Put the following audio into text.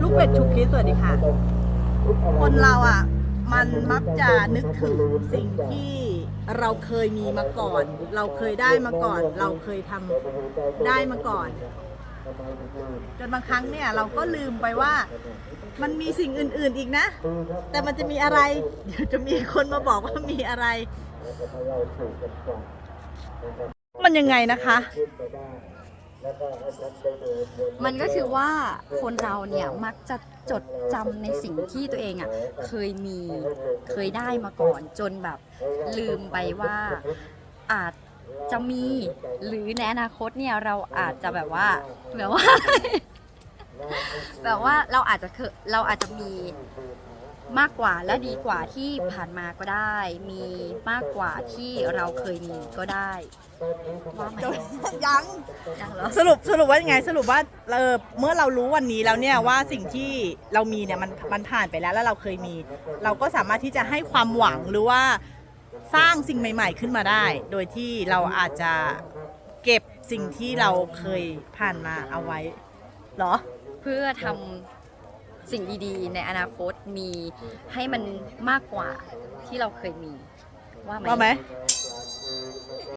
ลูกเป็ดชุกคิดสวัสดีค่ะ คนเราอะ มันมักจะนึกถึงสิ่งที่เราเคยมีมาก่อน เราเคยได้มาก่อน เราเคยทำได้มาก่อน จนบางครั้งเนี่ยเราก็ลืมไปว่ามันมีสิ่งอื่น ๆอีกนะ แต่มันจะมีอะไร เดี๋ยวจะมีคนมาบอกว่ามีอะไร มันยังไงนะคะ มันก็คือว่าคนเราเนี่ยมักจะจดจำในสิ่งที่ตัวเองอะเคยมีเคยได้มาก่อนจนแบบลืมไปว่าอาจจะมีหรือในอนาคตเนี่ยเราอาจจะแบบว่าแบบว่าแบบว่าเราอาจจะเราอาจจะมี มากกว่าและดีกว่าที่ผ่านมาก็ได้ มีมากกว่าที่เราเคยมีก็ได้ว่าไหมยังยังเหรอ สรุปสรุปว่ายังไงสรุปว่าเออเมื่อเรารู้วันนี้แล้วเนี่ยว่าสิ่งที่เรามีเนี่ยมันมันผ่านไปแล้วแล้วเราเคยมี เราก็สามารถที่จะให้ความหวังหรือว่าสร้างสิ่งใหม่ ๆ ขึ้นมาได้ โดยที่เราอาจจะเก็บสิ่งที่เราเคยผ่านมาเอาไว้เหรอ เพื่อทำ สิ่งดีๆ ในอนาคตมีให้มันมากกว่าที่เราเคยมี ว่าไหม ว่าไหม